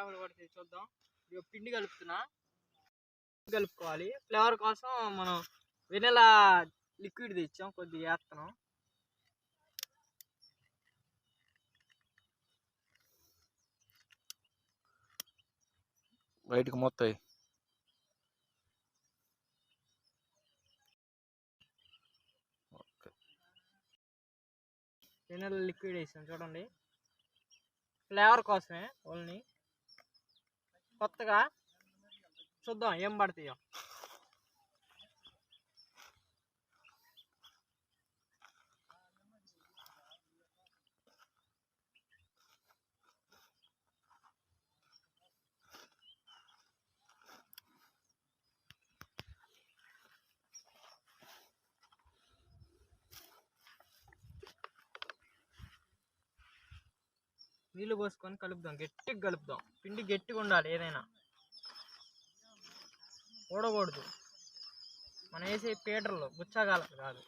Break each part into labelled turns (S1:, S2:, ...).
S1: చేపలు పడితే చూద్దాం. ఇదిగో పిండి కలుపుతున్నా. పిండి కలుపుకోవాలి. ఫ్లేవర్ కోసం మనం వెనెలా లిక్విడ్ తెచ్చాం. కొద్దిగా వేస్తున్నాం.
S2: బయటకు మొత్తాయి.
S1: వెనెలా లిక్విడ్ వేసాం. చూడండి. ఫ్లేవర్ కోసమే ఓన్లీ. కొత్తగా చూద్దాం ఏం పడతాయో. నీళ్ళు పోసుకొని కలుపుదాం గట్టిగా కలుపుదాం. పిండి గట్టిగా ఉండాలి ఏదైనా. ఊడకూడదు. మనం వేసే పీటర్లు గుచ్చగాల కాదు.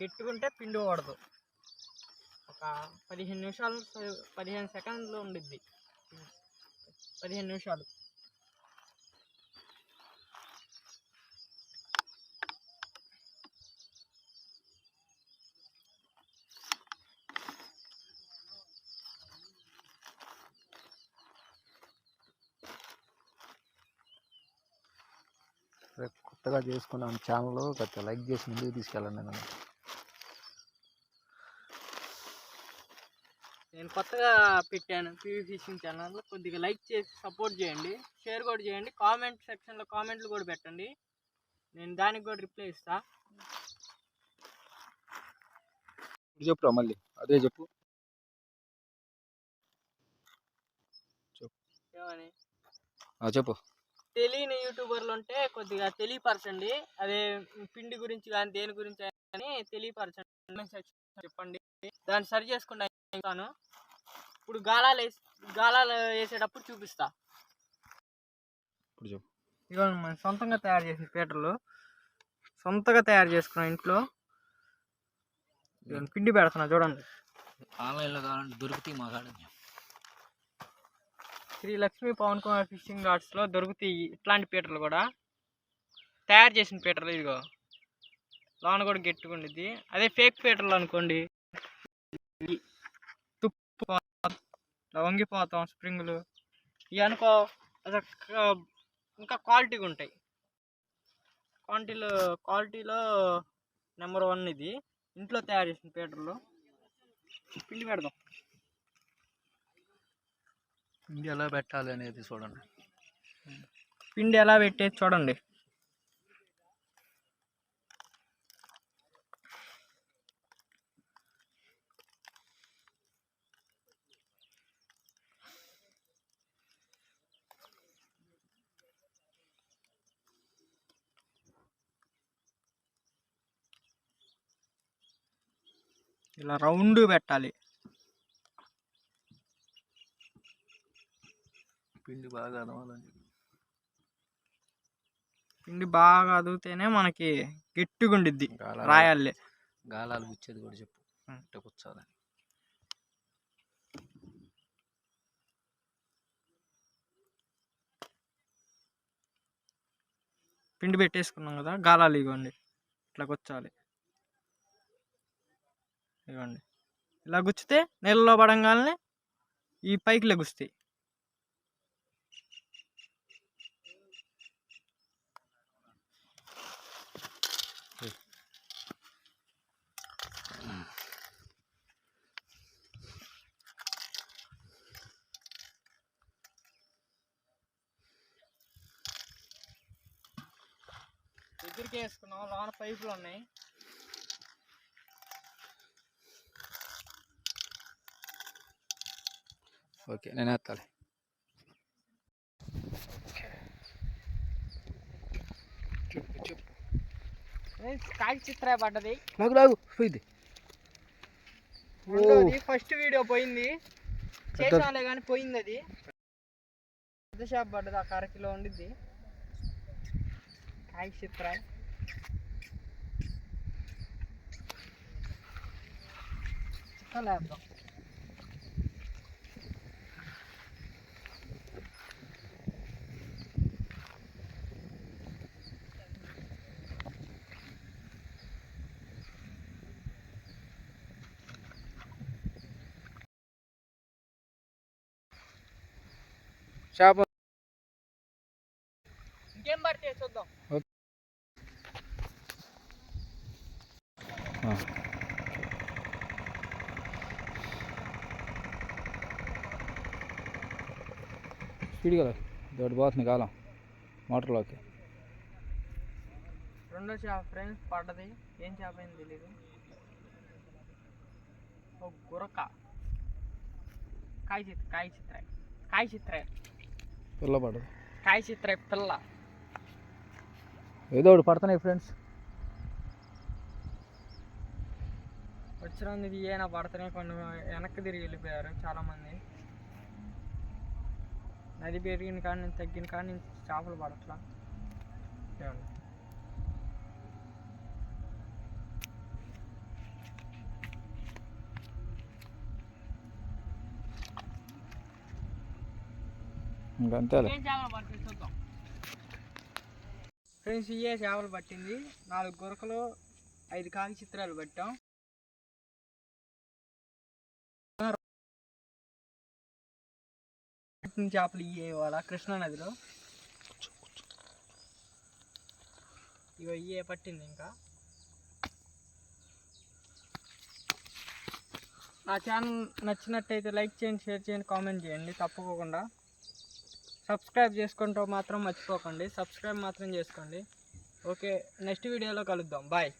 S1: పెట్టుకుంటే పిండి పడదు ఒక పదిహేను నిమిషాలు పదిహేను సెకండ్లు ఉండిద్ది. పదిహేను నిమిషాలు.
S2: కొత్తగా చేసుకున్నాం ఛానల్ కొద్దిగా లైక్ చేసి ముందుకు తీసుకెళ్ళండి నన్ను.
S1: నేను కొత్తగా పెట్టాను పీవీ ఫిషింగ్ ఛానల్. కొద్దిగా లైక్ చేసి సపోర్ట్ చేయండి. షేర్ కూడా చేయండి. కామెంట్ సెక్షన్లో కామెంట్లు కూడా పెట్టండి. నేను దానికి కూడా రిప్లై ఇస్తా.
S2: చెప్పురా మళ్ళీ? అదే చెప్పు.
S1: ఏమని?
S2: చెప్పు.
S1: తెలియని యూట్యూబర్లు ఉంటే కొద్దిగా తెలియపరచండి. అదే పిండి గురించి కానీ దేని గురించి కానీ తెలియపరచండి. చెప్పండి. దాన్ని సరి చేసుకుంటా ఉంటాను ఇప్పుడు గాలాలు వేసి గాలాలు వేసేటప్పుడు చూపిస్తా.
S2: ఇప్పుడు చెప్పు.
S1: మనం సొంతంగా తయారు చేసిన పీటర్లు. సొంతగా తయారు చేసుకున్నాం ఇంట్లో ఇదిగోండి పిండి పెడుతున్నా చూడండి.
S2: ఆన్లైన్లో కావాలంటే దొరుకుతాయి మా కాడ.
S1: శ్రీ లక్ష్మీ పవన్ కుమార్ ఫిషింగ్ లాడ్స్లో దొరుకుతాయి ఇట్లాంటి పీటర్లు కూడా. తయారు చేసిన పీటర్లు ఇదిగో. లోన కూడా గట్టిగా ఉండిద్ది. అదే ఫేక్ పీటర్లు అనుకోండి. తుప్పు వంగిపోతాం స్ప్రింగులు. ఇవి అనుకో ఇంకా క్వాలిటీగా ఉంటాయి. క్వాలిటీలో క్వాలిటీలో నెంబర్ వన్ ఇది. ఇంట్లో తయారు చేసిన పీటర్లు పిండి పెడదాం.
S2: ఇంటి ఎలా పెట్టాలి అనేది చూడండి.
S1: పిండి ఎలా పెట్టేది చూడండి. ఇలా రౌండ్ పెట్టాలి.
S2: పిండి బాగా అదవాలని
S1: పిండి బాగా అదిగితేనే మనకి గట్టిగా ఉండిద్ది రాయాలి.
S2: గాలాలు గుచ్చేది కూడా చెప్పు.
S1: ఉం.
S2: ఇట్ట కూర్చోాలని
S1: పిండి పెట్టేసుకున్నాం కదా గాలాలు ఇవ్వండి ఇట్లా గుచ్చాలి ఇవ్వండి ఇలా గుచ్చితే నీళ్ళలో పడంగానే ఈ పైకి లెగుస్తాయి దగ్గరికి వేసుకున్నాం. లోన పైపులు ఉన్నాయి
S2: ఓకే నేను ఎత్తాలి.
S1: కాకి పడ్డది.
S2: లాగు పోయింది.
S1: ఫస్ట్ వీడియో పోయింది. చేసాంలే కానీ పోయింది అది పెద్ద షాప్ పడ్డది ఒక అర కిలో ఉండిద్ది. కాయ చిత్ర. చిక్కలేద్దాం
S2: చేప
S1: ఇంకేం పడితే చూద్దాం
S2: స్పీడ్ కదా దొడ్డు పోతుంది కాలం మోటార్లోకి
S1: రెండో చేప ఫ్రెండ్స్ పడ్డది ఏం చేప అయింది తెలీదు ఓ గురక కాయ చిత్ర కాయ చిత్ర కాయ చిత్ర
S2: పిల్ల పడదు
S1: కాయ చిత్ర పిల్ల.
S2: ఏదో ఒకటి పడుతున్నాయి ఫ్రెండ్స్.
S1: వచ్చిన ఇది ఏనా పడుతున్నాయి కొన్ని వెనక్కి తిరిగి వెళ్ళిపోయారు చాలా మంది నది పెరిగిన కాడి నుంచి తగ్గిన కాడి నుంచి చేపలు పడట్లా. ఏమండి
S2: ఇంకా అంతేలే.
S1: ఏం చేపలు పట్టింది చూద్దాం. ఫ్రెండ్స్ ఇయే చేపలు పట్టింది. నాలుగు గురకలు ఐదు కాకి చిత్రాలు పట్టాం. పట్టిన చేపలు ఇయ్యే ఇవాళ కృష్ణా నదిలో. ఇగో ఇయ్యే పట్టింది ఇంకా. నా ఛానల్ నచ్చినట్టయితే లైక్ చేయండి షేర్ చేయండి కామెంట్ చేయండి. తప్పకుండా సబ్స్క్రైబ్ చేసుకుంటూ మాత్రం మర్చిపోకండి. సబ్స్క్రైబ్ మాత్రం చేసుకోండి. ఓకే నెక్స్ట్ వీడియోలో కలుద్దాం. బాయ్.